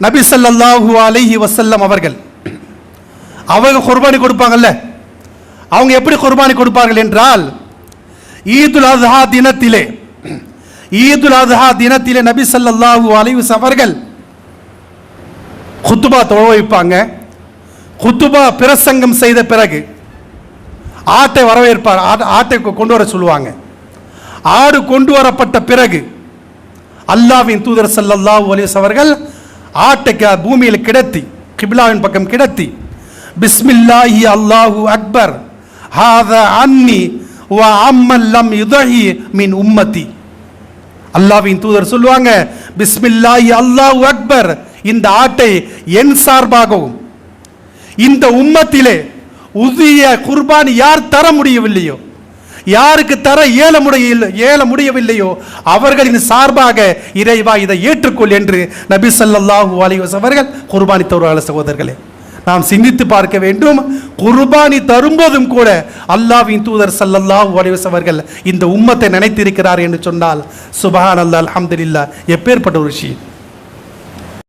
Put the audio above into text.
நபி சல்லாஹூ அலிஹி வசல்லம் அவர்கள் அவங்க குர்பானி கொடுப்பாங்கல்ல அவங்க எப்படி குர்பானி கொடுப்பார்கள் என்றால் ஈதுல் அத்ஹா தினத்திலே ஈதுல் அத்ஹா தினத்திலே நபி சல்லாஹூ அலைஹி அவர்கள் குத்துபா தொழ வைப்பாங்க. குத்துபா பிரசங்கம் செய்த பிறகு ஆட்டை வரவேற்பார் ஆட்ட- ஆட்டை கொண்டு வர சொல்லுவாங்க. ஆடு கொண்டு வரப்பட்ட பிறகு அல்லாவின் தூதர் ஸல்லல்லாஹு அலிஸ் அவர்கள் ஆட்டை பூமியில் கிடத்தி கிபிலாவின் பக்கம் கிடத்தி. பிஸ்மில்லாஹி அல்லாஹு அக்பர். ஹாத அன்னி வ அம்மல்லம் யுதஹி மின் உம்மதி அல்லாவின் தூதர் சொல்லுவாங்க பிஸ்மில்லாஹி அல்லாஹு அக்பர் இந்த ஆட்டை என் சார்பாகவும் இந்த உம்மத்திலே உதிய குர்பான் யார் தர முடியவில்லையோ? யாருக்கு தர ஏல முடிய ஏல முடியவில்லையோ அவர்களின் சார்பாக இறைவா இதை ஏற்றுக்கொள் என்று நபி ஸல்லல்லாஹு அலைஹி அவர்கள் குர்பானி தருவார்கள் சகோதரர்களே. நாம் சிந்தித்து பார்க்க வேண்டும். குர்பானி தரும்போதும் கூட அல்லாஹ்வின் தூதர் ஸல்லல்லாஹு அலைஹி அவர்கள் இந்த உம்மத்தை நினைத்திருக்கிறார் என்று சொன்னால் சுபஹான் அல்லா அலமதுல்லா எப்பேற்பட்ட ஒரு விஷயம்.